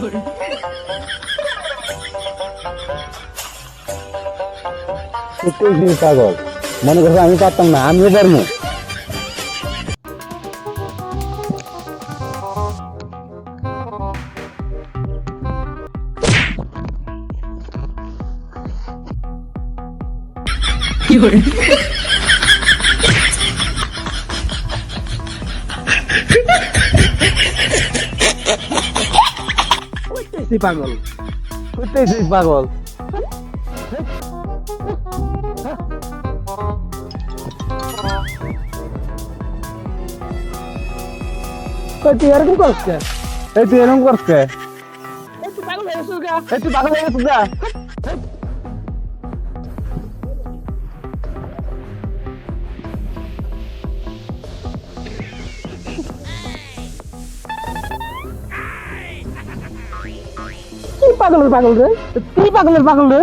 সত্যি পাগল। মনে করছ আমি পারতাম না আমিও পারব। তুই পাগল সত্যি পাগল তুই এরকম করছে এই তুই এরকম করছে এই তুই পাগল হয়ে গেছিস গা? এই তুই পাগল হয়ে গেছিস গা? পাগলের পাগল রে তুই পাগলের পাগল রে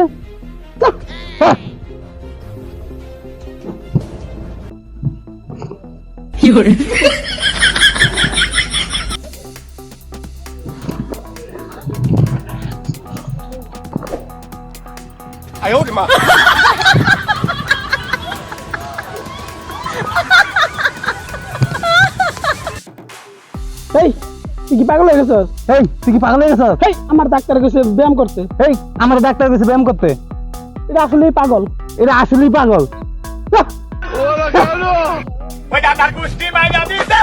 এই তুই কি পাগল হয়ে গেছিস? এই তুই কি পাগল হয়ে গেছিস? এই আমার ডাক্তার গেছে ব্যায়াম করতে এই আমার ডাক্তার গেছে ব্যায়াম করতে। এটা আসলেই পাগল। এটা আসলেই পাগল। ওই ডাক্তার দিছে